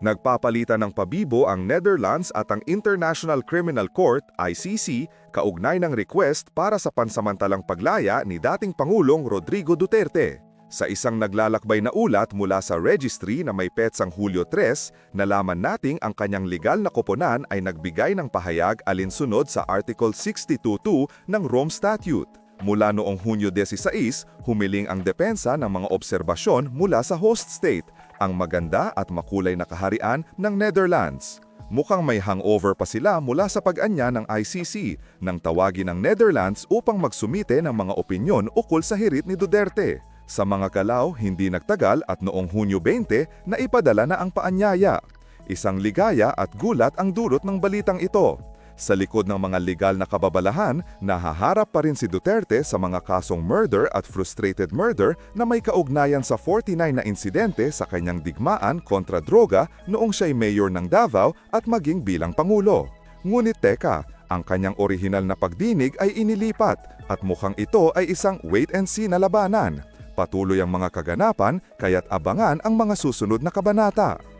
Nagpapalitan ng pabibo ang Netherlands at ang International Criminal Court, ICC, kaugnay ng request para sa pansamantalang paglaya ni dating Pangulong Rodrigo Duterte. Sa isang naglalakbay na ulat mula sa registry na may petsang Hulyo 3, nalaman nating ang kanyang legal na koponan ay nagbigay ng pahayag alinsunod sa Article 62.2 ng Rome Statute. Mula noong Hunyo 16, humiling ang depensa ng mga obserbasyon mula sa host state, ang maganda at makulay na kaharian ng Netherlands. Mukhang may hangover pa sila mula sa pag-anya ng ICC nang tawagin ng Netherlands upang magsumite ng mga opinyon ukol sa hirit ni Duterte. Sa mga kalaw, hindi nagtagal at noong Hunyo 20 na ipadala na ang paanyaya. Isang ligaya at gulat ang dulot ng balitang ito. Sa likod ng mga legal na kababalahan, nahaharap pa rin si Duterte sa mga kasong murder at frustrated murder na may kaugnayan sa 49 na insidente sa kanyang digmaan kontra droga noong siya'y mayor ng Davao at maging bilang Pangulo. Ngunit teka, ang kanyang orihinal na pagdinig ay inilipat at mukhang ito ay isang wait-and-see na labanan. Patuloy ang mga kaganapan kaya't abangan ang mga susunod na kabanata.